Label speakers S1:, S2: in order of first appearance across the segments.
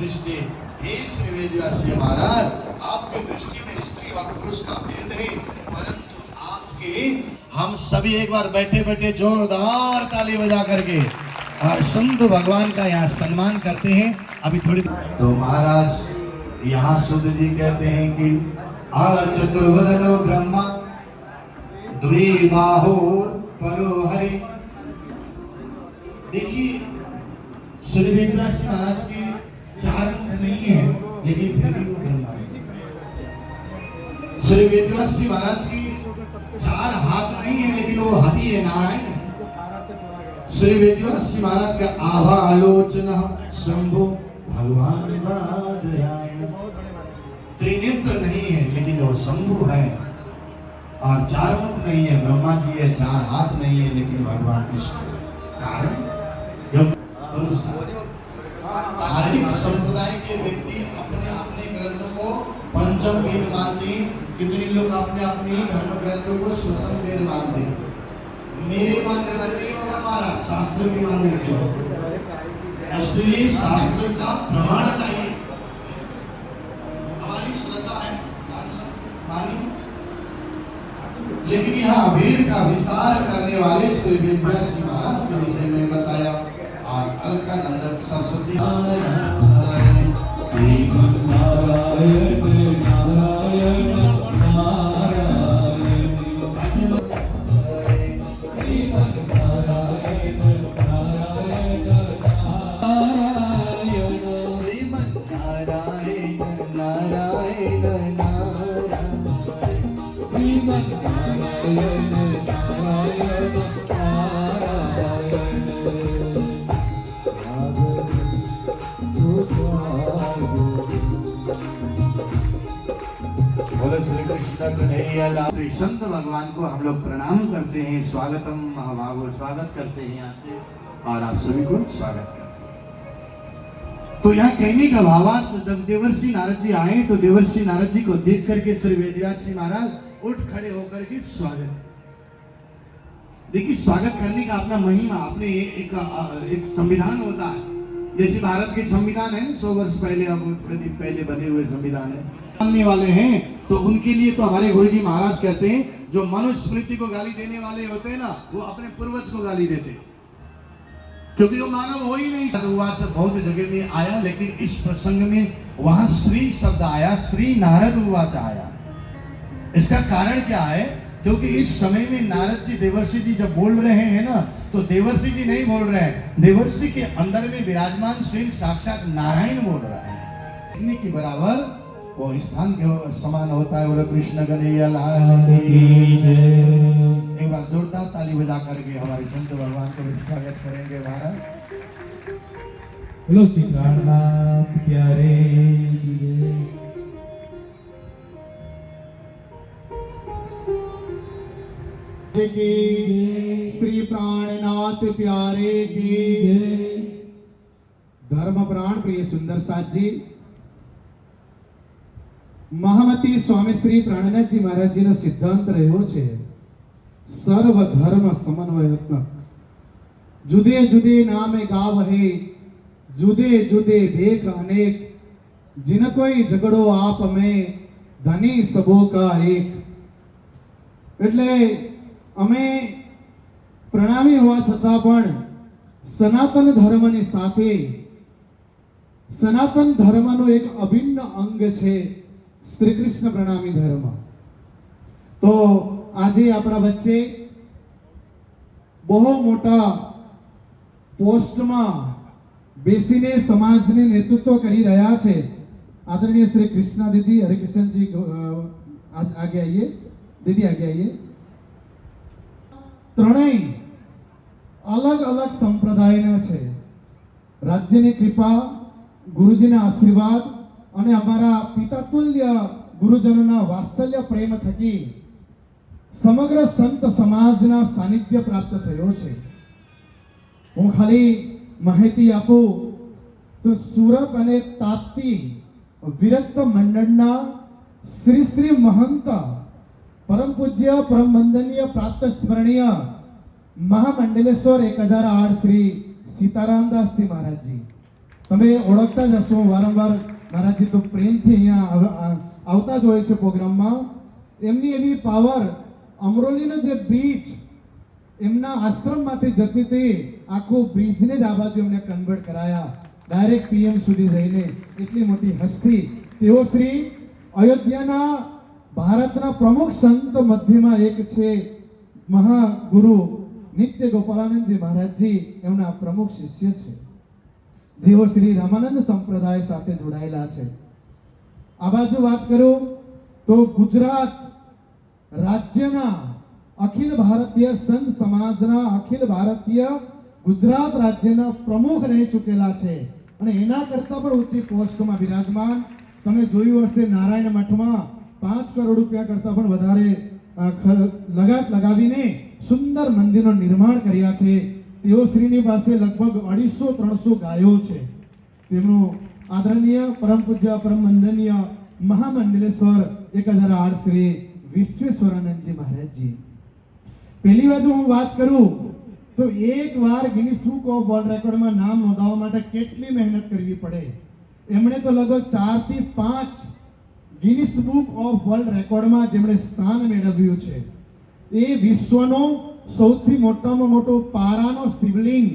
S1: दृष्टि। हे श्री वेदव्यासी महाराज, आपकी दृष्टि में स्त्री और पुरुष का भेद है, परंतु आपके हम सभी एक बार बैठे बैठे जोरदार ताली बजा करके और संत भगवान का यहाँ सम्मान करते हैं। अभी थोड़ी तो महाराज, यहाँ सुध जी कहते हैं कि चतुर्वदनो ब्रह्मा, द्विबाहो परो हरि। देखिए, श्री वेदव्यास महाराज के चार मुख नहीं है, लेकिन फिर भी वो ब्रह्मा श्री वेदव्यास जी महाराज की चार हाथ नहीं है, लेकिन वो हरि है, नारायण है। श्री वेदव्यास जी महाराज का आभा आलोचना शंभु, भगवान त्रिनेत्र नहीं है, लेकिन वो शंभु है। और चार मुख नहीं है, ब्रह्मा जी है, चार हाथ नहीं है, लेकिन भगवान कृष्ण कारण जो धार्मिक संप्रदाय के व्यक्ति अपने अपने ग्रंथों को पंचम वेद मानते कितने लोग अपने अपने धर्म ग्रंथों को स्वसम वेद मानते मेरे मानने से नहीं होगा हमारा शास्त्र के मानने से। इसलिए शास्त्र का प्रमाण चाहिए। हमारी श्रद्धा है मान। लेकिन यहाँ वेद का विस्तार करने वाले श्री वेदव्यास जी महाराज के विषय में संत भगवान को हम लोग प्रणाम करते हैं, स्वागतम महाभागो, स्वागत करते हैं यहाँ से, और आप सभी को स्वागत करते हैं। तो यहाँ कहने का भावार्थ, जब देवर्षि नारद जी आए तो देवर्षि नारद जी को देख करके श्री वेदव्यास महाराज उठ खड़े होकर के स्वागत देखिए, स्वागत करने का अपना महिमा, अपने एक एक संविधान होता है। जैसे भारत के संविधान है सौ वर्ष पहले, अब थोड़े दिन पहले बने हुए संविधान है। मानने वाले हैं तो उनके लिए तो हमारे गुरु जी महाराज कहते हैं, जो मनुस्मृति को गाली देने वाले होते हैं ना, वो अपने पूर्वज को गाली देते क्योंकि वो मानव हो ही नहीं। बहुत जगह में आया, लेकिन इस प्रसंग में वहाँ श्री शब्द आया, श्री नारद उवाच आया इसका कारण क्या है? क्योंकि इस समय में नारद जी देवर्षि जी जब बोल रहे हैं ना तो देवर्षि जी नहीं बोल रहे हैं। देवर्षि के अंदर में विराजमान स्वयं साक्षात नारायण बोल रहा है। इतने के बराबर? वो स्थान के समान होता है, बोले, कृष्ण जय। एक बार जोरदार ताली बजा करके हमारे संत भगवान को स्वागत करेंगे महाराज।
S2: बोलो श्री प्यारे की जय।
S3: की श्री प्राणनाथ प्यारे की
S2: जय।
S3: धर्म प्राण प्रिय सुंदर साथ जी મહામતી સ્વામી શ્રી પ્રાણનાથજી મહારાજજીનો સિદ્ધાંત રહ્યો છે સર્વ ધર્મ સમન્વયાત્મક જુદે જુદે નામે ગાવ હે જુદે જુદે ભેખ અનેક जिन कोई ઝઘડો આપ અમે ધની સબો કા એક એટલે અમે પ્રણામી હોવા છતાં પણ સનાતન ધર્મની સાથે સનાતન ધર્મનો એક અભિન્ન અંગ છે શ્રી કૃષ્ણ પ્રણામી ધર્મ. તો આજે આપણા વચ્ચે બહુ મોટા પોસ્ટમાં બેસીને સમાજને નેતૃત્વ કરી રહ્યા છે આદરણીય શ્રી કૃષ્ણા દીદી હરિકૃષ્ણજી આગે આવીએ. દીદી, આગે આઈએ ત્રણેય અલગ અલગ સંપ્રદાયના છે. રાજ્યની કૃપા, ગુરુજીના આશીર્વાદ અને અમારા પિતાતુલ્ય ગુરુજનોના વાત્સલ્ય પ્રેમ થકી સમગ્ર સંત સમાજના સાનિધ્ય પ્રાપ્ત થયો છે. હું ખાલી માહિતી આપું તો સુરત અને તાપ્તી વિરક્ત મંડળના શ્રી શ્રી મહંત પરમ પૂજ્ય, પરમ વંદનીય, પ્રાપ્ત સ્મરણીય મહામંડલેશ્વર એક હજાર આઠ શ્રી સીતારામદાસજી મહારાજજી. તમે ઓળખતા જ હશો, વારંવાર મહારાજજી તો પ્રેમથી અહીંયા આવતા જ હોય છે પ્રોગ્રામમાં. એમની એવી પાવર, અમરોલીનો જે બ્રિજ એમના આશ્રમમાંથી જતી હતી, આખું બ્રિજને જ આ બાજુ એમને કન્વર્ટ કરાયા. ડાયરેક્ટ પીએમ સુધી જઈને એટલી મોટી હસ્તી. તેઓ શ્રી અયોધ્યાના ભારતના પ્રમુખ સંત મધ્યમાં એક છે મહાગુરુ નિત્ય ગોપાલાનંદજી મહારાજજી. એમના પ્રમુખ શિષ્ય છે. જેઓ શ્રી રામાનંદ સંપ્રદાય સાથે જોડાયેલા છે. આ બાજુ વાત કરું તો ગુજરાત રાજ્યના અખિલ ભારતીય સંત સમાજના અખિલ ભારતીય ગુજરાત રાજ્યના પ્રમુખ રહી ચૂકેલા છે. અને એના કરતા પણ ઊંચી પોસ્ટમાં બિરાજમાન. તમે જોયું હશે નારાયણ મઠમાં પાંચ કરોડ રૂપિયા કરતા પણ વધારે લગાત લગાવીને સુંદર મંદિરનું નિર્માણ કર્યા છે. તેઓ શ્રીની પાસે લગભગ અઢીસો, ત્રણસો ગાયો છે. તેમનું આદરણીય, પરમ પૂજ્ય, પરમ વંદનીય મહામંડલેશ્વર એક હજાર આઠ શ્રી વિશ્વેશ્વરાનંદજી મહારાજજી. પહેલી બાજુ હું વાત કરું, તો એક વાર ગિનિસ બુક ઓફ વર્લ્ડ રેકોર્ડમાં નામ નોંધાવવા માટે કેટલી મહેનત કરવી પડે? એમણે તો લગભગ ચારથી પાંચ ગિનિસ બુક ઓફ વર્લ્ડ રેકોર્ડમાં જેમણે સ્થાન મેળવ્યું છે. એ વિશ્વનો સૌથી મોટામાં મોટો પારાનો શિવલિંગ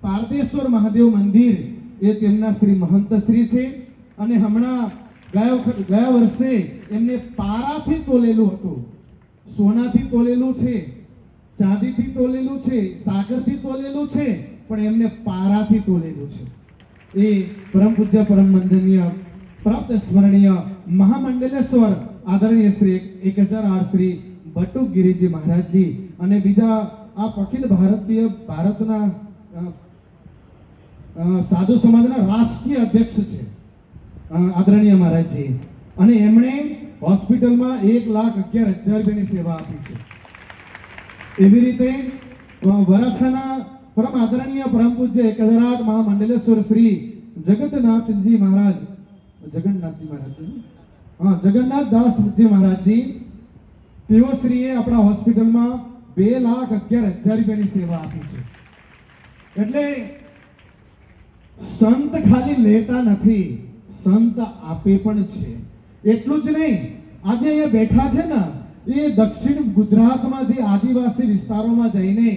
S3: પારદેશ્વર મહાદેવ મંદિર એ તેમના શ્રી મહંત શ્રી છે. અને હમણાં ગયા વખત ગયા વર્ષે એમને પારાથી તોલેલું હતું. સોનાથી તોલેલું છે, ચાંદીથી તોલેલું છે, સાગરથી તોલેલું છે, પણ એમને પારાથી તોલેલું છે. એ પરમ પૂજ્ય, પરમ વંદનીય, પ્રાપ્ત સ્મરણીય મહામંડલેશ્વર આદરણીય શ્રી એક હજાર આઠ શ્રી ભટ્ટુ ગિરિજી મહારાજજી અને બીજા આ અખિલ ભારતીય ભારતના સાધુ સમાજના રાષ્ટ્રીય અધ્યક્ષ છે આદરણીય મહારાજજી. અને એમણે હોસ્પિટલમાં એક લાખ અગિયાર હજાર રૂપિયાની સેવા આપી છે. એવી રીતે વરાછાના પરમ આદરણીય પરમ પૂજ્ય એક હજાર આઠ મહામંડલેશ્વર શ્રી જગતનાથજી મહારાજ જગન્નાથજી મહારાજ હા, જગન્નાથ દાસજી મહારાજજી. તેઓ શ્રીએ આપણા હોસ્પિટલમાં બે લાખ અગિયાર હજાર રૂપિયાની સેવા આપી છે. એટલે સંત ખાલી લેતા નથી, સંત આપે પણ છે. એટલું જ નહીં, આજે અહીંયા બેઠા છે ને, એ દક્ષિણ ગુજરાતમાં જે આદિવાસી વિસ્તારોમાં જઈને,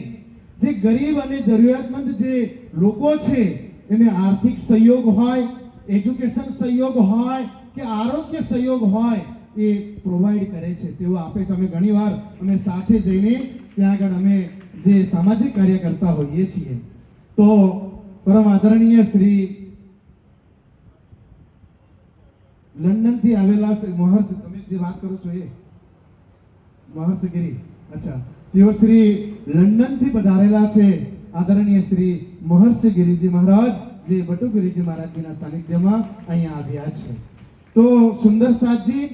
S3: જે ગરીબ અને જરૂરિયાતમંદ જે લોકો છે, એને આર્થિક સહયોગ હોય એજ્યુકેશન સહયોગ હોય કે આરોગ્ય સહયોગ હોય એ પ્રોવાઈડ કરે છે, તેઓ આપે અમે ઘણીવાર અમે સાથે જઈને ત્યાં આગળ અમે જે સામાજિક કાર્ય કરતા હોઈએ છીએ. તો પરમ આદરણીય શ્રી લંડનથી આવેલા મહર્ષિ, તમે જે વાત કરો છો એ? મહર્ષિ ગિરી અચ્છા. તેઓ શ્રી લંડનથી પધારેલા છે. આદરણીય શ્રી મહર્ષિ ગિરિજી મહારાજ. જે બટુગિરિજી મહારાજજીના સાનિધ્યમાં અહીંયા આવ્યા છે. તો સુંદર સાતજી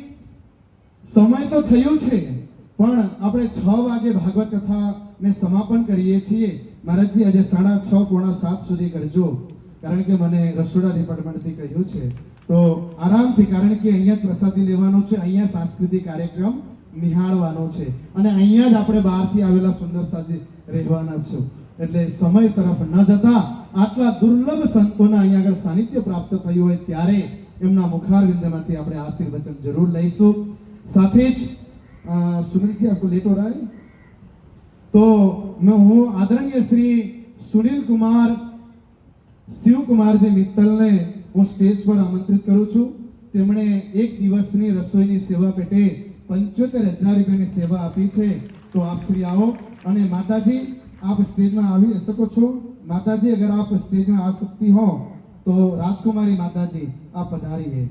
S3: સમય તો થયું છે, પણ આપણે છ વાગે ભાગવત કથાને સમાપન કરીએ છીએ. મહારાજજી, આજે સાડા છ પોણા સાત સુધી કરજો. કારણ કે મને રસોડા ડિપાર્ટમેન્ટથી કહ્યું છે. તો આરામથી, કારણ કે અહીંયા જ પ્રસાદી લેવાનો છે, અહીંયા સાંસ્કૃતિક કાર્યક્રમ નિહાળવાનો છે. અને અહીંયા જ આપણે બહારથી આવેલા સુંદર સાજી રહેવાના છું. એટલે સમય તરફ ન જતા આટલા દુર્લભ સંતોના અહીંયા આગળ સાનિધ્ય પ્રાપ્ત થયું હોય ત્યારે એમના મુખારવિંદમાંથી આપણે આશીર્વચન જરૂર લઈશું. સાથે જ સુનિલજી આપકો લેટ હો તો मैं હું આદરણીય શ્રી સુનિલ કુમાર શિવકુમારજી મિત્તલને હું સ્ટેજ પર આમંત્રિત કરું છું. તેમણે એક દિવસની રસોઈની સેવા પેટે પંચોતેર હજાર રૂપિયાની સેવા આપી છે. તો આપ શ્રી આવો. અને માતાજી આપ સ્ટેજમાં આવી શકો છો માતાજી અગર આપ સ્ટેજમાં આ શકતી હો તો રાજકુમારી માતાજી આપ પધારી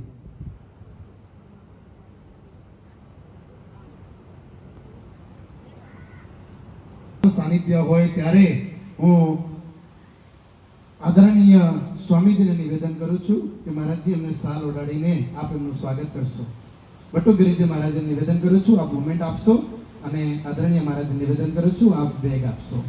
S3: સાનિધ્ય હોય ત્યારે હું આદરણીય સ્વામીજીને નિવેદન કરું છું કે મહારાજજી એમને સાલ ઓડાડીને આપ એમનું સ્વાગત કરશો બટુ ગિરિજી મહારાજને નિવેદન કરું છું આપ મુમેન્ટ આપશો અને આદરણીય મહારાજને નિવેદન કરું છું આપ બેગ આપશો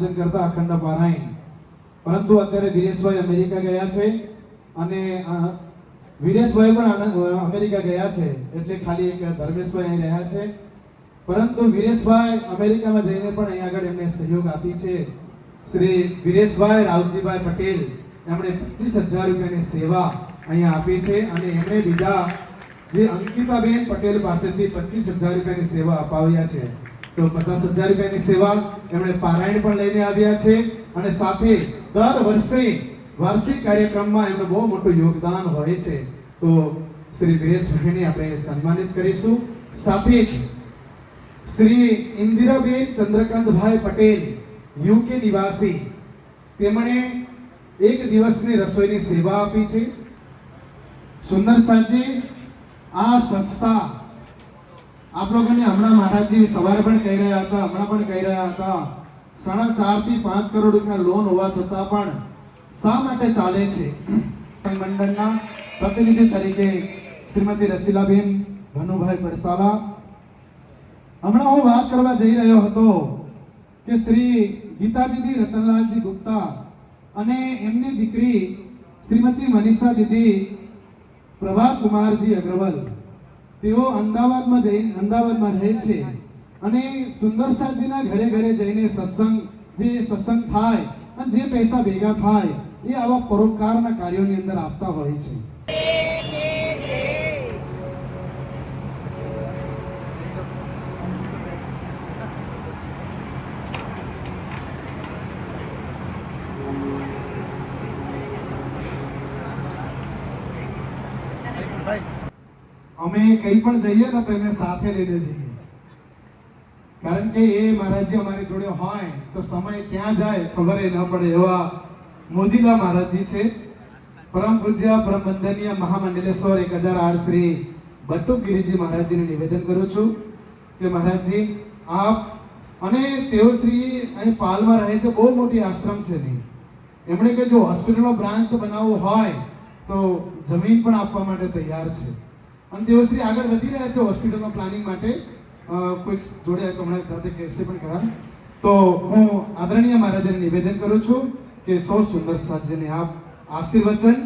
S3: વાંચન કરતા અખંડ પારાયણ. પરંતુ અત્યારે વિરેશભાઈ અમેરિકા ગયા છે અને વિરેશભાઈ પણ અમેરિકા ગયા છે. એટલે ખાલી એક ધર્મેશભાઈ અહીં રહ્યા છે. પરંતુ વિરેશભાઈ અમેરિકામાં જઈને પણ અહીં આગળ એમને સહયોગ આપી છે. શ્રી વિરેશભાઈ રાવજીભાઈ પટેલ એમણે પચીસ હજાર રૂપિયાની સેવા અહીંયા આપી છે અને એમણે બીજા જે અંકિતાબેન પટેલ પાસેથી પચીસ હજાર રૂપિયાની સેવા અપાવ્યા છે. તો પચાસ હજાર રૂપિયાની સેવા એમણે પારાયણ પણ લઈને આવ્યા છે અને સાથે દર વર્ષે વાર્ષિક કાર્યક્રમમાં એમનું બહુ મોટું યોગદાન હોય છે. તો શ્રી વિરેશભાઈને આપણે સન્માનિત કરીશું. સાથે જ શ્રી ઇન્દિરાબેન ચંદ્રકાંતભાઈ પટેલ, યુકે નિવાસી, તેમણે એક દિવસની રસોઈની સેવા આપી છે. સુંદર સાંજે આ સંસ્થા આપ લોકોને હમણાં મહારાજજી સવારે પણ કહી રહ્યા હતા, હમણાં પણ કહી રહ્યા હતા. સાડા ચારથી પાંચ કરોડ રૂપિયા લોન હોવા છતાં પણ શા માટે ચાલે છે? મંડળના પ્રતિનિધિ તરીકે શ્રીમતી રસીલાબેન ભનુભાઈ પડસાલા હમણાં હું વાત કરવા જઈ રહ્યો હતો કે શ્રી ગીતા દીદી રતનલાલજી ગુપ્તા અને એમની દીકરી શ્રીમતી મનીષા દીદી પ્રભાત કુમારજી અગ્રવાલ તેઓ અમદાવાદમાં જઈ, અમદાવાદમાં રહે છે. અને સુંદર સાજીના ઘરે ઘરે જઈને સત્સંગ, જે સત્સંગ થાય અને જે પૈસા ભેગા થાય, એ આવા પરોપકારના કાર્યોની અંદર આપતા હોય છે. અમે પણ જઈએ ને તો એને સાથે લઈને જઈએ. કારણ કે એ મહારાજજી અમારી જોડે હોય, તો સમય ક્યાં જાય, ખબર ન પડે એવા મોજીલા મહારાજજી છે. પરમ પૂજ્ય બ્રહ્મંદનીય મહામંડલેશ્વર એક હજાર આઠ શ્રી બટુક ગિરિજી મહારાજજીને નિવેદન કરું છું કે મહારાજજી, આપ અને તેઓ શ્રી અહીં પાલમાં રહે છે, બહુ મોટી આશ્રમ છે નહીં એમણે કે જો હોસ્પિટલનો બ્રાન્ચ બનાવવો હોય, તો જમીન પણ આપવા માટે તૈયાર છે. અને તેઓ શ્રી આગળ વધી રહ્યા છે હોસ્પિટલમાં પ્લાનિંગ માટે. કોઈક જોડે તો હમણાં તરત કહેશે પણ ખરા તો હું આદરણીય મહારાજને નિવેદન કરું છું કે સૌ સુંદર સાધ્યને આપ આશીર્વચન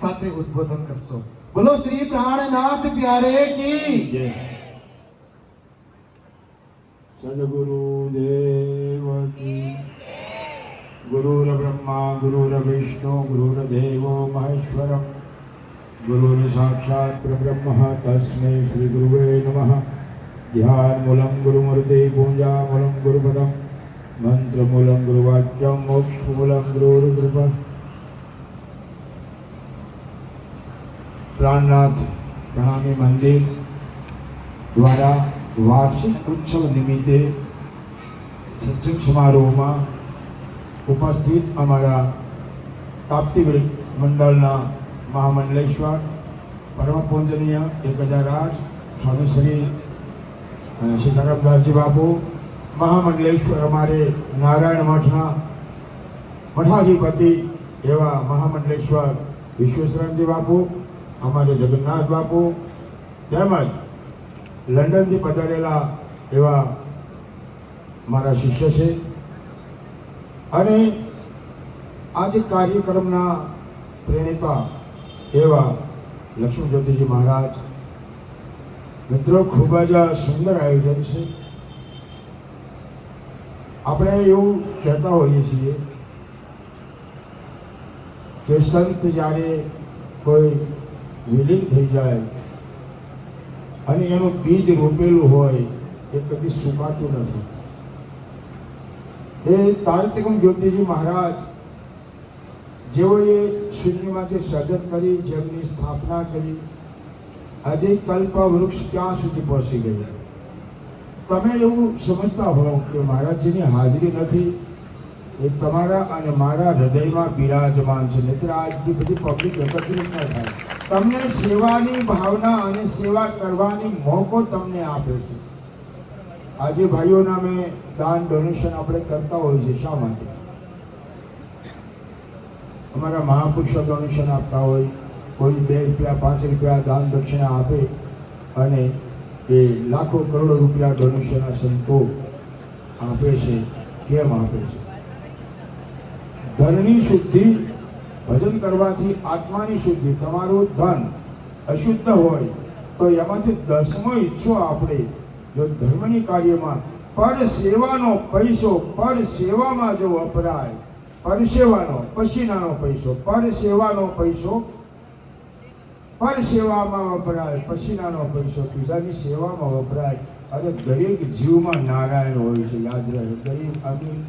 S3: સાથે ઉદ્બોધન કરશો. બોલો શ્રી પ્રાણનાથ પ્યારે કી.
S4: સદગુરુદેવ કી. ગુરુર બ્રહ્મા, ગુરુર વિષ્ણુ, ગુરુર દેવો પરબ્રહ્મ તસ્मै શ્રી ગુરુવે નમઃ ધ્યાનમૂલમ ગુરુમૂર્તિ પૂજામૂલમ ગુરુપદમ મંત્રમૂલમ ગુરુવાક્યમ મોક્ષમૂલમ ગુરુર્કૃપા પ્રાણનાથ પ્રણામી મંદિર દ્વારા વાર્ષિક ઉત્સવ નિમિત્તે સત્સંગ સમારોહમાં ઉપસ્થિત અમારા તાપ્તી મંડળના મહામંડલેશ્વર, પરમ પૂજનીય એક હજાર આઠ સ્વામી શ્રી સીતારામદાસજી બાપુ, મહામંડલેશ્વર અમારે નારાયણ મઠના મઠાધિપતિ એવા મહામંડલેશ્વર વિશ્વેશ્વરજી બાપુ, અમારે જગન્નાથ બાપુ, તેમજ લંડનથી પધારેલા એવા મારા શિષ્ય છે. અને આજે કાર્યક્રમના પ્રેરણા એવા લક્ષ્મણ જ્યોતિજી મહારાજ. મિત્રો, ખૂબ જ સુંદર આયોજન છે. આપણે એવું કહેતા હોઈએ છીએ કે સંત જ્યારે કોઈ વિલીન થઈ જાય અને એનું બીજ રોપેલું હોય, એ કદી સુકાતું નથી. એ તારતિકમ જ્યોતિજી મહારાજ જેઓએ શૂન્યમાંથી સર્જન કરી, જેમની સ્થાપના કરી, આજે કલ્પ વૃક્ષ ક્યાં સુધી પહોંચી ગયું? તમે એવું સમજતા હો કે મહારાજજીની હાજરી નથી, એ તમારા અને મારા હૃદયમાં બિરાજમાન છે. નહીતર આજની બધી પબ્લિક એકત્રિત ન થાય. તમને સેવાની ભાવના અને સેવા કરવાની મોકો તમને આપે છે. આજે ભાઈઓના મેં દાન ડોનેશન આપણે કરતા હોઈએ છીએ. શા માટે? અમારા મહાપુરુષો ડોનેશન આપતા હોય, કોઈ બે રૂપિયા, પાંચ રૂપિયા દાન દક્ષિણા આપે અને એ લાખો કરોડો રૂપિયા ડોનેશનના સંતો આપે છે, કેમ આપે છે? ધનની શુદ્ધિ, ભજન કરવાથી આત્માની શુદ્ધિ, તમારું ધન અશુદ્ધ હોય, તો એમાંથી દસમો ઈચ્છો આપણે, જો ધર્મની કાર્યમાં પર સેવાનો પૈસો, પર સેવામાં જો વપરાય પર સેવાનો પસીનાનો પૈસો, પરસેવાનો પૈસો. પરસેવામાં વપરાય, પસીનાનો પૈસો. બીજાની સેવામાં વપરાય. અને દરેક જીવમાં નારાયણ હોય છે, યાદ રહે. ગરીબ અમીર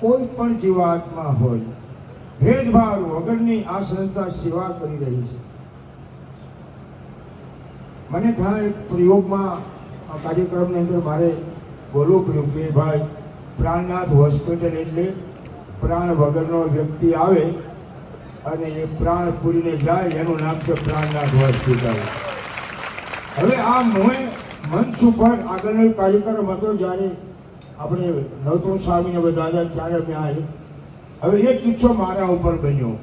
S4: કોઈ પણ જીવાત્મા હોય, ભેદભાવ, વગરની આ સંસ્થા સેવા કરી રહી છે. મને ઘણા એક પ્રયોગમાં કાર્યક્રમની અંદર મારે બોલવું પડ્યું કે ભાઈ પ્રાણનાથ હોસ્પિટલ એટલે પ્રાણ વગરનો વ્યક્તિ આવે અને એ પ્રાણ પૂરીને જાય, એનું નામ છે પ્રાણનાથ હોસ્પિટલ. હવે આ મોએ મંચ ઉપર આગળનો કાર્યક્રમ હતો જ્યારે આપણે નવતમ સ્વામીને બધા હતા, ત્યારે મેં આવી હવે એ કિસ્સો મારા ઉપર બન્યો.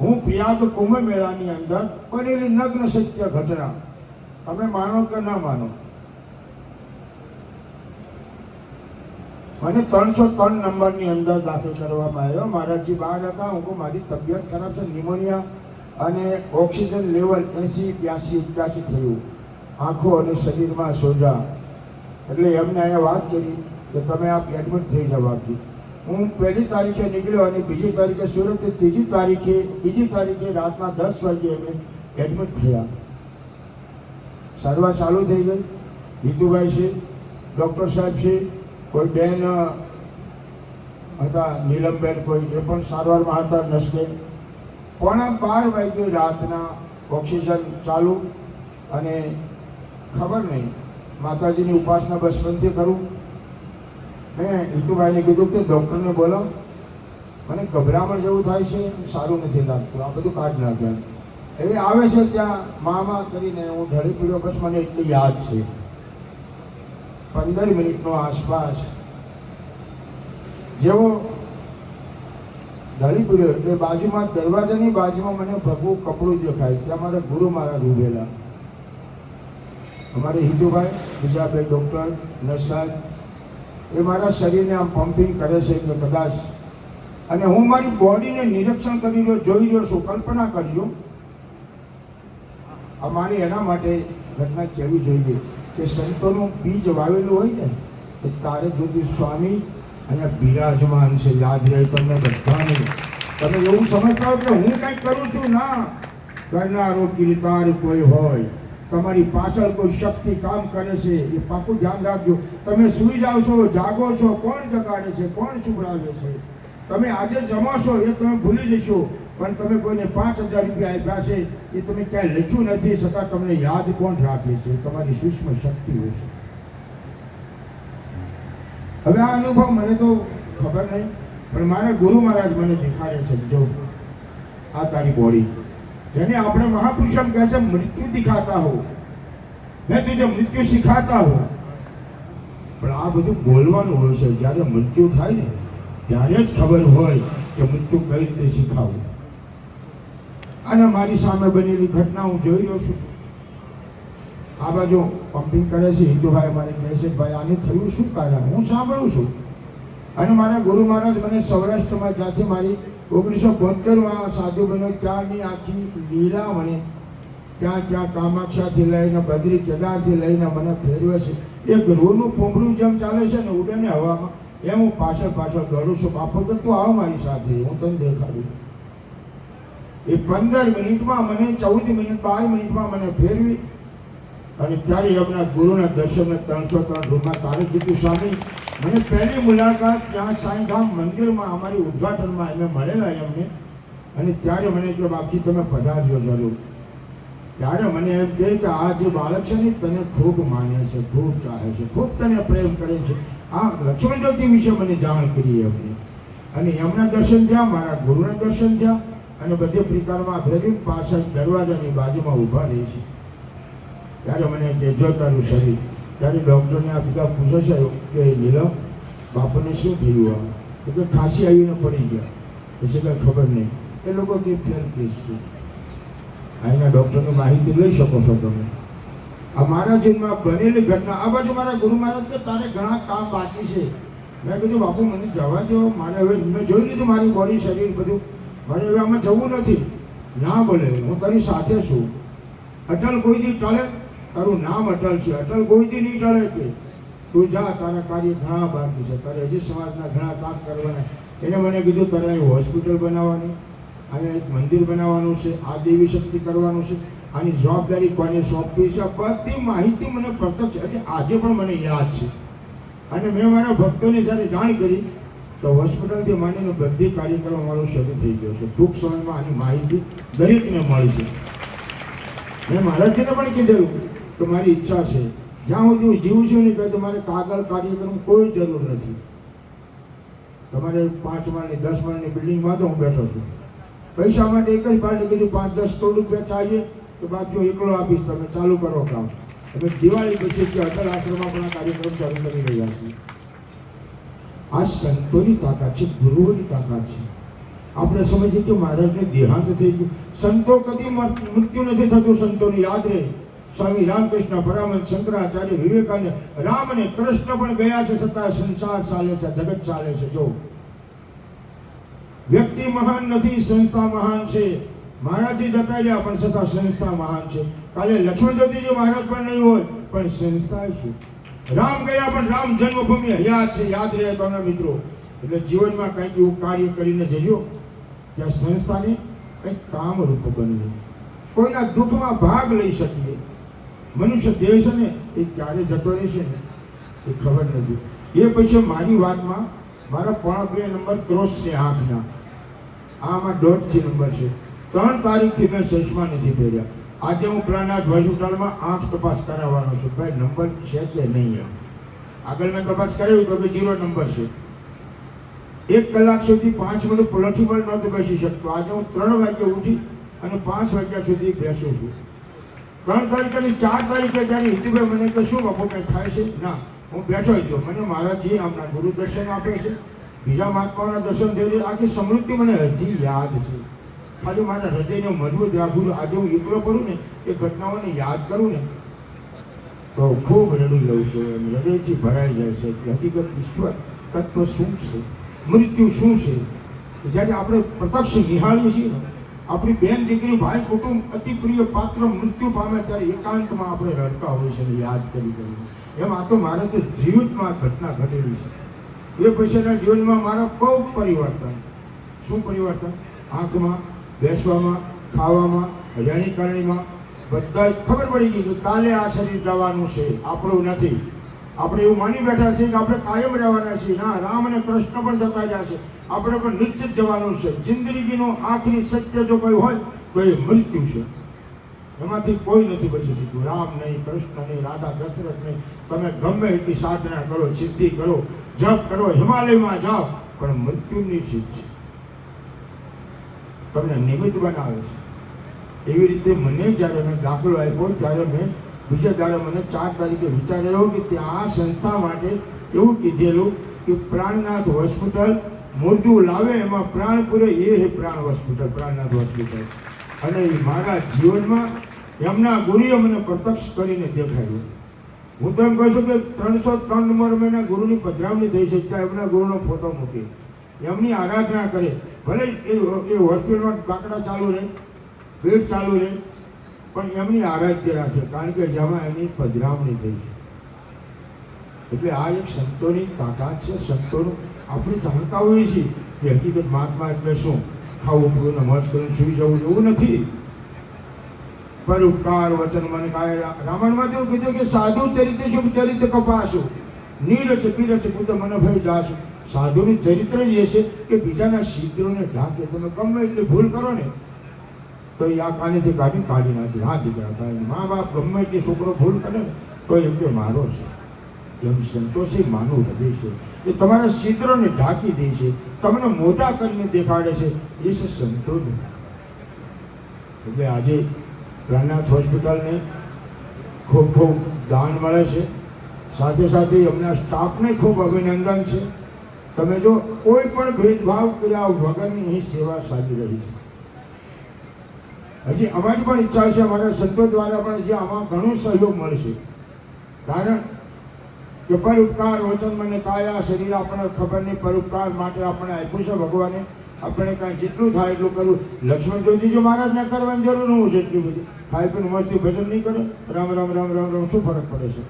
S4: હું પ્રિયાગ કુંભ મેળાની અંદર બનેલી નગ્ન સત્ય ઘટના, તમે માનો કે ના માનો મને ત્રણસો ત્રણ નંબરની અંદર દાખલ કરવામાં આવ્યો. મારાજી બહાર હતા, હું મારી તબિયત ખરાબ છે, નિમોનિયા અને ઓક્સિજન લેવલ એંસી, બ્યાસી એક્યાસી થયું. આંખો અને શરીરમાં સોજા. એટલે એમને અહીંયા વાત કરી કે તમે આપ એડમિટ થઈ જવાથી હું પહેલી તારીખે નીકળ્યો અને બીજી તારીખે સુરત, ત્રીજી તારીખે, બીજી તારીખે રાતના દસ વાગે અમે એડમિટ થયા. સારવાર ચાલુ થઈ ગઈ. જીતુભાઈ છે, ડૉક્ટર સાહેબ છે કોઈ બેન હતા, નીલમબેન કોઈ, એ પણ સારવારમાં હતા નસકે. પોણા બાર વાગ્યે રાતના ઓક્સિજન ચાલુ અને ખબર નહીં, માતાજીની ઉપાસના બંધી કરું. મેં હિતુભાઈને કીધું કે ડૉક્ટરને બોલો, મને ગભરામણ જેવું થાય છે, સારું નથી લાગતું, આ બધું કાઢ નાખ્યા એ આવે છે ત્યાં, મામા કરીને હું ઢળી પીડ્યો, બસ મને એટલી યાદ છે. પંદર મિનિટનો આસપાસ જેવો ઢળી પડ્યો એટલે બાજુમાં દરવાજાની બાજુમાં મને ભગવું કપડું દેખાય. ત્યાં મારા ગુરુ મહારાજ ઉભેલા. અમારે હિન્દુભાઈ બીજા બે ડૉક્ટર નર્સાદ એ મારા શરીરને આમ પમ્પિંગ કરે છે કે કદાચ. અને હું મારી બોડીને નિરીક્ષણ કરી રહ્યો, જોઈ રહ્યો છું, કલ્પના કરી રહ્યો. આ મારી એના માટે ઘટના કેવી જોઈએ કે સંતોનું બીજ વાવેલું હોય ને એ તારે સુધી સ્વામી, અહીંયા બિરાજમાન છે, યાદ રહે તમને બધાને. તમે એવું સમજતા કે હું કંઈક કરું છું? ના. કરનારો કિરતાર કોઈ હોય. તમારી પાછળ કોઈ શક્તિ કામ કરે છે, એ પાકું ધ્યાન રાખજો. તમે સૂઈ જાઓ છો, જાગો છો, કોણ જગાડે છે, કોણ સુવડાવે છે? તમે આજે જમાશો એ તમે ભૂલી જશો. પણ તમે કોઈને પાંચ હજાર રૂપિયા આપ્યા છે, એ તમે ક્યાંય લખ્યું નથી, છતાં તમને યાદ કોણ રાખે છે? તમારી સૂક્ષ્મ શક્તિ હોય છે. હવે આ અનુભવ મને તો ખબર નહીં, પણ મારા ગુરુ મહારાજ મને દેખાડે છે, જો, આ તારી બોડી. જેને આપણે મહાપુરુષમ કહે છે, મૃત્યુ દેખાતા હો. મેં તુજે મૃત્યુ શીખાતા હો. પણ આ બધું બોલવાનું હોય છે, જ્યારે મૃત્યુ થાય ને, ત્યારે જ ખબર હોય કે મૃત્યુ કઈ રીતે શીખાવવું અને મારી સામે બનેલી ઘટના હું જોઈ રહ્યો છું. આ બાજુ પમ્પિંગ કરે છે, હિન્દુભાઈ મારે કહે છે, ભાઈ, આને થયું શું કારણ? હું સાંભળું છું. અને મારા ગુરુ મહારાજ મને સૌરાષ્ટ્રમાં જ્યાંથી મારી ઓગણીસો બોતેરમાં સાધુ બન્યો ત્યારની આખી લીલા મને ક્યાં ક્યાં કામાક્ષાથી લઈને બદ્રી કેદારથી લઈને મને ફેરવે છે. એ ગૃહનું પૂંભળું જેમ ચાલે છે ને ઉડે ને હવામાં, એમ હું પાછળ પાછળ દોડું છું. બાપુ તું આવ મારી સાથે, હું તને દેખાડું. એ પંદર મિનિટમાં મને ચૌદ મિનિટ, બાર મિનિટમાં મને ફેરવી અને ત્યારે એમના ગુરુના દર્શન ત્રણસો ત્રણ રૂમમાં તારે કીધું સ્વામી. મને પહેલી મુલાકાત ત્યાં સાંઈધામ મંદિરમાં, અમારી ઉદ્ઘાટનમાં એમને મળેલા એમને. અને ત્યારે મને કે, બાપજી, તમે પધારજો જરૂર. ત્યારે મને એમ કહે કે, આ જે બાળક છે ને, તને ખૂબ માને છે, ખૂબ ચાહે છે, ખૂબ તને પ્રેમ કરે છે. આ લક્ષ્મણ જ્યોતિ વિશે મને જાણ કરી એમને. અને એમના દર્શન થયા, મારા ગુરુના દર્શન થયા. અને બધે પ્રકારમાં ફેરવી પાછળ દરવાજાની બાજુમાં ઊભા રહી છે. ત્યારે મને જે જો તારું શરીર. ત્યારે ડૉક્ટરને આ બધા પૂછે છે કે નીલમ બાપુને શું થયું આ? કે, ખાંસી આવીને પડી ગયા. પછી કંઈ ખબર નહીં. એ લોકો કે, ફેર કેસ છે. અહીંના ડૉક્ટરની માહિતી લઈ શકો છો તમે. આ મારા જીવનમાં બનેલી ઘટના, આ બાજુ મારા ગુરુ મહારાજ કે, તારે ઘણા કામ બાકી છે. મેં કીધું, બાપુ, મને જવા દો મારે હવે, મેં જોઈ લીધું મારી બોડી શરીર બધું. મારે હવે આમાં જવું નથી. ના બોલે, હું તારી સાથે છું. અટલ કોઈથી ટળે? તારું નામ અટલ છે. અટલ કોઈથી નહીં ટળે કે? તું જા, તારા કાર્ય ઘણા બાકી છે. તારે હજી સમાજના ઘણા કામ કરવાના. એને મને કીધું, તારે અહીં હોસ્પિટલ બનાવવાની, અહીંયા એક મંદિર બનાવવાનું છે. આ દેવી શક્તિ કરવાનું છે. આની જવાબદારી કોને સોંપવી છે? બધી માહિતી મને પ્રત્યક્ષ આજે પણ મને યાદ છે. અને મેં મારા ભક્તોને જ્યારે જાણ કરી તો હોસ્પિટલથી માંડીને બધી કાર્યક્રમ મારો શરૂ થઈ ગયો છે. ટૂંક સમયમાં આની માહિતી દરેકને મળી છે. મેં મહારાજજીને પણ કીધેલું કે મારી ઈચ્છા છે. જ્યાં હું જીવું છું ને કહે તો મારે કાગળ કાર્યક્રમ કોઈ જરૂર નથી. તમારે પાંચ માળની, દસ માળની બિલ્ડિંગમાં તો હું બેઠો છું. પૈસા માટે એક જ પાર્ટી કીધું, પાંચ, દસ કરોડ રૂપિયા ચાહીએ તો બાજુ એકલો આપીશ તમે. ચાલુ કરો કામ. અમે દિવાળી પછી અટલ આશ્રમમાં પણ આ કાર્યક્રમ ચાલુ કરી રહ્યા છીએ. આ સંતોની તાકાત છે? ગુરુઓની તાકાત છે. આપણે સમજીએ કે મહારાજને દેહાંત થઈ ગયું. સંતો કદી મૃત્યુ નથી થતું, સંતોને યાદ રહે. સ્વામી રામકૃષ્ણ પરામન શંકરાચાર્ય, વિવેકાનંદ, રામ અને કૃષ્ણ પણ ગયા છે છતાં સંસાર ચાલે છે, જગત ચાલે છે. જો. વ્યક્તિ મહાન નથી, સંસ્થા મહાન છે. મહારાજજી જતા રહ્યા, પણ છતાં સંસ્થા મહાન છે. કાલે લક્ષ્મણ જ્યોતિજી મહારાજ પણ નહીં હોય, પણ સંસ્થા છે. રામ ગયા પણ રામ જન્મભૂમિ યાદ છે. યાદ રહે તમે મિત્રો. એટલે જીવનમાં કંઈક એવું કાર્ય કરીને જજો કે આ સંસ્થાને કંઈક કામરૂપ બનવું કોઈના દુઃખમાં ભાગ લઈ શકીએ. મનુષ્ય દેહ છે ને, એ ક્યારે જતો રહેશે ને, એ ખબર નથી. એ પછી મારી વાતમાં મારા પોણા બે નંબર ક્રોસ છે આંખના. આમાં દોઢથી નંબર છે. ત્રણ તારીખથી મેં ચશ્મા નથી પહેર્યા. આજે હું પ્રાણનાથ હોસ્પિટલમાં આંખ તપાસ કરાવવાનો છું. ભાઈ, નંબર છે કે નહીં એમ? આગળ મેં તપાસ કરાવી તો કે જીરો નંબર છે. એક કલાક સુધી પાંચ મિનિટ પલઠી પણ નહોતો બેસી શકતો. આજે હું ત્રણ વાગે ઉઠી અને પાંચ વાગ્યા સુધી બેસું છું. ત્રણ તારીખે ચાર તારીખે જ્યારે હિતુભાઈ મને કે શું બાપુ કંઈ થાય છે? ના, હું બેઠો હતો મને મહારાજજી આમના ગુરુ દર્શન આપે છે. બીજા મહાત્માઓના દર્શન રહ્યા આખી સમૃદ્ધિ મને હજી યાદ છે. ખાલી મારા હૃદયને મજબૂત રાખું આજે હું એકલો પડું ને, એ ઘટનાઓને યાદ કરું ને, તો ખૂબ રડી લઉં છું એમ. હૃદયથી ભરાઈ જાય છે. કે હકીકત ઈશ્વર તત્વ શું છે? મૃત્યુ શું છે? જ્યારે આપણે પ્રત્યક્ષ નિહાળીએ છીએ, આપણી બેન દીકરી, ભાઈ, કુટુંબ, અતિ પ્રિય પાત્ર મૃત્યુ પામે ત્યારે એકાંતમાં આપણે રડતા હોય છે યાદ કરી કરીને એમ આ તો મારે તો જીવનમાં ઘટના ઘટેલી છે. એ પછીના જીવનમાં મારા બહુ પરિવર્તન. શું પરિવર્તન? આંખમાં બેસવામાં, ખાવામાં રહેણી કરણીમાં બધા ખબર પડી ગઈ કે કાલે આ શરીર જવાનું છે. આપણું નથી. આપણે એવું માની બેઠા છીએ કે આપણે કાયમ રહેવાના છીએ. ના, રામ અને કૃષ્ણ પણ જતા રહ્યા છે. આપણે પણ નિશ્ચિત જવાનું છે. જિંદગીનો આખરી સત્ય જો કોઈ હોય, તો એ મૃત્યુ છે. એમાંથી કોઈ નથી બચી શક્યું. રામ નહીં, કૃષ્ણ નહીં, રાધા, દશરથ નહીં. તમે ગમે એટલી સાધના કરો, સિદ્ધિ કરો, જપ કરો, હિમાલયમાં જાઓ, પણ મૃત્યુની નિશ્ચિત છે તમને નિમિત્ત બનાવે છે. એવી રીતે મને જ્યારે મેં દાખલો આપ્યો, ત્યારે મેં બીજા દાડે મને ચાર તારીખે વિચાર કે ત્યાં આ સંસ્થા માટે એવું કીધેલું કે પ્રાણનાથ હોસ્પિટલ મોજું લાવે, એમાં પ્રાણ પૂરે, એ હે પ્રાણ હોસ્પિટલ, પ્રાણનાથ હોસ્પિટલ. અને મારા જીવનમાં એમના ગુરુએ મને પ્રત્યક્ષ કરીને દેખાડ્યું. હું તો એમ કહું છું કે ત્રણસો ત્રણ નંબર મહિના ગુરુની પધરામણી થઈ ત્યાં એમના ગુરુનો ફોટો મૂકી એમની આરાધના કરે. ભલે એ એ હોસ્પિટલમાં કાકડા ચાલુ રહે ભીડ ચાલુ રહે, પણ એમની આરાધ્ય રાખે, કારણ કે જેમાં એની પધરામણી થઈ છે. એટલે આ એક સંતોની તાકાત છે, સંતોનું આપણે જાણતા હોઈએ છીએ કે હકીકત મહાત્મા એટલે શું? ખાવું, પીવું નમાજ કરીને સુઈ જવું એવું નથી. પર ઉપકાર, વચન, મન, કાય રામાયણમાં તેવું કીધું કે સાધુ ચરિત્ર શુભ ચરિત્ર કપાશું નીરસ પીરસ પુત્ર મન ભય જાશું સાધુનું ચરિત્ર જ એ છે કે બીજાના શિદ્રોને ઢાંકે તમે ગમે એટલી ભૂલ કરો ને, તો એ આ કાનેથી કાઢી કાઢી નાખી હા દીકરા કાઢી મા બાપ ગમે એટલી છોકરો ભૂલ કરે ને, તો એમ કે મારો છે. એમ સંતોષી માનું હૃદય છે. એ તમારા શિદ્રોને ઢાંકી દે છે. તમને મોટા કરીને દેખાડે છે. એ છે સંતોષ એટલે આજે પ્રાણનાથ હોસ્પિટલને ખૂબ ખૂબ દાન મળે છે. સાથે સાથે એમના સ્ટાફને ખૂબ અભિનંદન છે. તમે જો કોઈ પણ ભેદભાવ કર્યા વગરની સેવા સાચી રહી છે. હજી અમારી પણ ઈચ્છા છે, અમારા સંતો દ્વારા પણ જે આમાં ઘણો સહયોગ મળશે. કારણ કે પર ઉપકાર વચન મને કાયા, શરીર આપણને ખબર નહીં પર ઉપકાર માટે આપણે આપ્યું છે ભગવાને. આપણે કાંઈ જેટલું થાય એટલું કરવું. લક્ષ્મણ જ્યોતિજી મહારાજને કરવાની જરૂર ન હોય છે એટલું બધું. ખાઈ પીને મસ્તી ભજન નહીં કરે. રામ રામ રામ રામ રામ, શું ફરક પડે છે?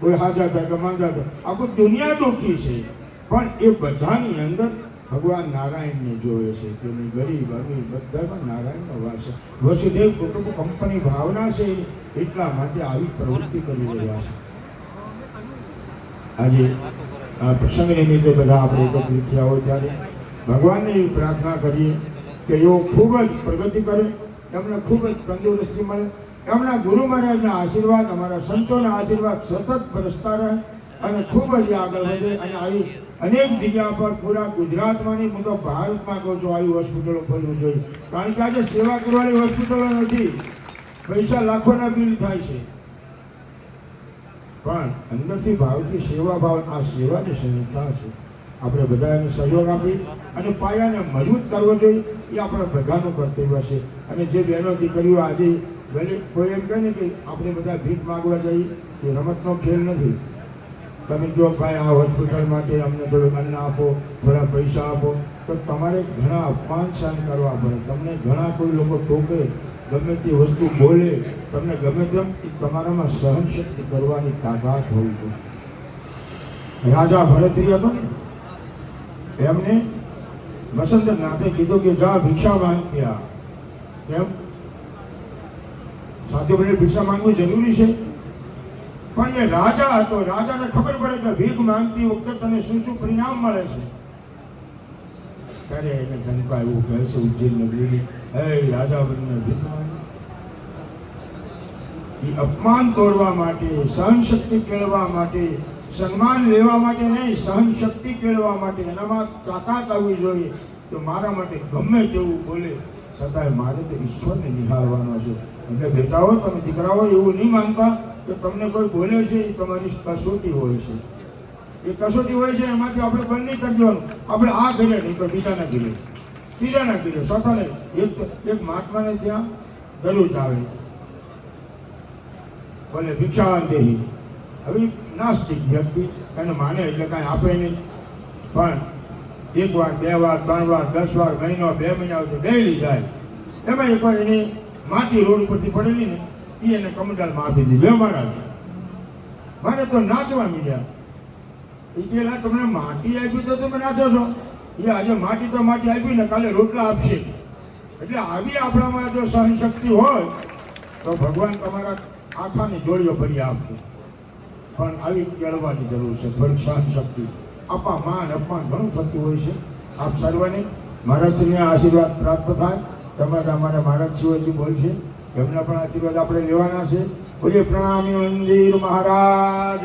S4: કોઈ હાજા થાય કે માંદા થાય? આખું દુનિયા દુઃખી છે. પણ એ બધાની અંદર ભગવાન નારાયણને જોવે છે તેની ગરીબ અમીર બધામાં નારાયણનો વાસ છે. વસુદેવ કુટુંબ કંપની ભાવના છે એટલા માટે આવી પ્રવૃત્તિ કરી રહ્યા છે. આજે આ પ્રસંગ નિમિત્તે બધા આપણે એકત્રિત થયા હોય ત્યારે ભગવાનને એવી પ્રાર્થના કરીએ કે એઓ ખૂબ જ પ્રગતિ કરે, એમને ખૂબ જ તંદુરસ્તી મળે. એમના ગુરુ મહારાજના આશીર્વાદ, અમારા સંતોના આશીર્વાદ સતત બરસતા રહે અને ખૂબ જ આગળ વધે અને આવી અનેક જગ્યા પર પૂરા ગુજરાતમાં નહીં હું તો ભારતમાં કહું છું, આવી હોસ્પિટલો ખોલવી જોઈએ. કારણ કે આજે સેવા કરવાની હોસ્પિટલો નથી. પૈસા લાખોના બિલ થાય છે. પણ અંદરથી ભાવથી સેવા ભાવ, આ સેવાની સંસ્થા છે આપણે બધા એને સહયોગ આપી અને પાયાને મજબૂત કરવો જોઈએ. એ આપણા બધાનું કર્તવ્ય છે. અને જે બહેનો દીકરીઓ આજે ભલે કોઈ એમ કહે ને કે આપણે બધા ભીખ માગવા જઈએ એ રમતનો ખેલ નથી. તમે જો ભાઈ આ હોસ્પિટલ માટે અમને થોડુંક અન્ન આપો, થોડા પૈસા આપો, તો તમારે ઘણા અપમાન સહન કરવા પડે. તમને ઘણા કોઈ લોકો ટોકે, ગમે તે વસ્તુ બોલે, તમને ગમે તેમ તમારામાં સહન શક્તિ કરવાની તાકાત હોવી જોઈએ. રાજા ભરતરી હતો ને, એમને વસંત નાથે કીધું કે જા ભિક્ષા માંગ્યા કેમ? બને ભિક્ષા માંગવી જરૂરી છે? પણ એ રાજા હતો, રાજાને ખબર પડે કે ભીખ માંગતી વખતે તને શું શું પરિણામ મળે છે? ત્યારે એને જનતા એવું કહે છે ઉજ્જૈન નગરીની, હે રાજા બનીને ભીખ એ અપમાન તોડવા માટે સહન શક્તિ કેળવા માટે, સન્માન લેવા માટે નહીં સહન શક્તિ કેળવા માટે એનામાં તાકાત આવવી જોઈએ. તો મારા માટે ગમે તેવું બોલે, છતાંય મારે તો ઈશ્વરને નિહાળવાનો છે. એટલે બેટાઓ, તમે દીકરાઓ, એવું નહીં માનતા? કે તમને કોઈ બોલે છે એ તમારી કસોટી હોય છે? એ કસોટી હોય છે, એમાંથી આપણે બંધ નહીં કરી દેવાનું. આપણે આ ઘરે નહીં, તો બીજાના ઘરે. ત્રીજાના ઘરે, ચોથાને. એક એક મહાત્માને ત્યાં દરરોજ આવે. ભલે ભિક્ષાવાન હવે નાસ્તિક વ્યક્તિ, એને માને એટલે કાંઈ આપે નહીં. પણ એક વાર, બે વાર, ત્રણ વાર, દસ વાર, મહિનો, બે મહિના સુધી ડેલી જાય. એમાં એકવાર એની માટી રોડ ઉપરથી પડેલી ને એને કમંડલમાં આપી દીધી. લે મારા મારે તો નાચવા મીડ્યા. એ પેલા તમને માટી આપી તો તમે નાચો છો. એ આજે માટી તો માટી આપી ને કાલે રોટલા આપશે. એટલે આવી આપણામાં જો સહન શક્તિ હોય, તો ભગવાન તમારા આખાની જોડીઓ ભરી આપશે. પણ આવી કેળવાની જરૂર છે. થોડીક સહન શક્તિ આપા માન અપમાન ઘણું થતું હોય છે. આપ સર્વને મહારાજશ્રીને આશીર્વાદ પ્રાપ્ત થાય. તેમજ અમારા મહારાજ શિવજી બોલ છે એમના પણ આશીર્વાદ આપણે લેવાના છે. બોલીએ, પ્રણામી મંદિર મહારાજ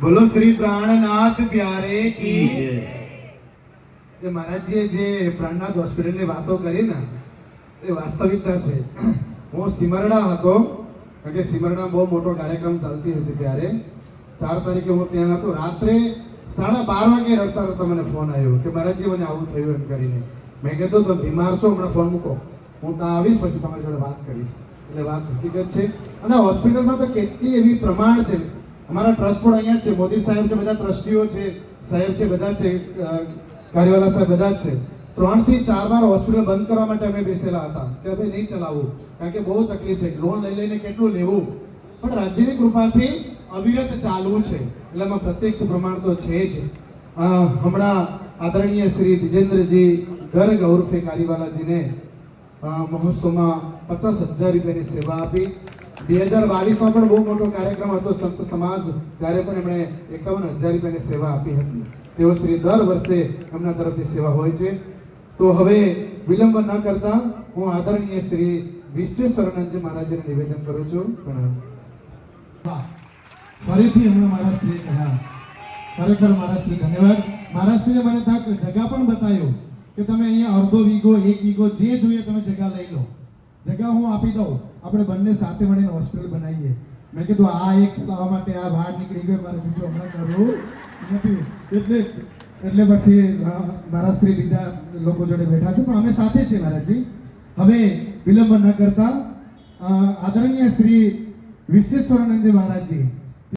S3: બોલો, શ્રી પ્રાણનાથ પ્યારે કી મહારાજજીએ જે પ્રાણનાથ હોસ્પિટલની વાતો કરી ને, એ વાસ્તવિકતા છે. હું સિમરણા હતો, કારણ કે સિમરણા બહુ મોટો કાર્યક્રમ ચાલતી હતી ત્યારે. ચાર તારીખે હું ત્યાં હતો. રાત્રે સાડા બાર વાગે રડતા રડતા મને ફોન આવ્યો કે મહારાજજી મને આવું થયું એમ કરીને. મેં કીધું તમે બીમાર છો? હમણાં ફોન મૂકો. હું ત્યાં આવીશ પછી તમારી જોડે વાત કરીશ. એટલે વાત હકીકત છે. અને હોસ્પિટલમાં તો કેટલી એવી પ્રમાણ છે. અમારા ટ્રસ્ટ પણ અહીંયા છે. મોદી સાહેબ છે, બધા ટ્રસ્ટીઓ છે, સાહેબ છે, બધા છે કાર્યવાલા સાહેબ બધા જ છે. ત્રણથી ચાર વાર હોસ્પિટલ બંધ કરવા માટે અમે બેસેલા હતા કે અમે નહીં ચલાવવું કારણ કે બહુ તકલીફ છે. લોન લઈ લઈને કેટલું લેવું? પણ રાજ્યની કૃપાથી અવિરત ચાલવું છે. એટલે એમાં પ્રત્યક્ષ પ્રમાણ તો છે જ. હમણાં આદરણીય શ્રી વિજેન્દ્રજી ગર્ગ ઉર્ફે કારીવાલાજીને મહોત્સવમાં પચાસ હજાર રૂપિયાની સેવા આપી. બે હજાર બાવીસમાં પણ બહુ મોટો કાર્યક્રમ હતો. સંત સમાજ, ત્યારે પણ એમણે એકાવન હજાર રૂપિયાની સેવા આપી હતી. તેઓ શ્રી દર વર્ષે એમના તરફથી સેવા હોય છે. તો હવે વિલંબ ન કરતા હું આદરણીય શ્રી વિશ્વેશ્વરાનંદજી મહારાજને નિવેદન કરું છું. પ્રણામ ફરીથી હમણાં મારા શ્રી કહ્યા, ખરેખર મારા શ્રી ધન્યવાદ. મારા શ્રીએ મને થાક જગા પણ બતાવ્યો કે તમે અહીંયા અડધો વીઘો, એક વીઘો જે જોઈએ તમે જગા લઈ લો. જગા હું આપી દઉં. આપણે બંને સાથે મળીને હોસ્પિટલ બનાવીએ. મેં કીધું, આ એક ચલાવવા માટે આ બહાર નીકળી ગયો, મારે મિત્રો હમણાં કરવું નથી. એટલે એટલે પછી મારા શ્રી બીજા લોકો જોડે બેઠા છે, પણ અમે સાથે જ છે મહારાજજી. હવે વિલંબ ન કરતા આદરણીય શ્રી વિશ્વેશ્વરાનંદજી મહારાજજી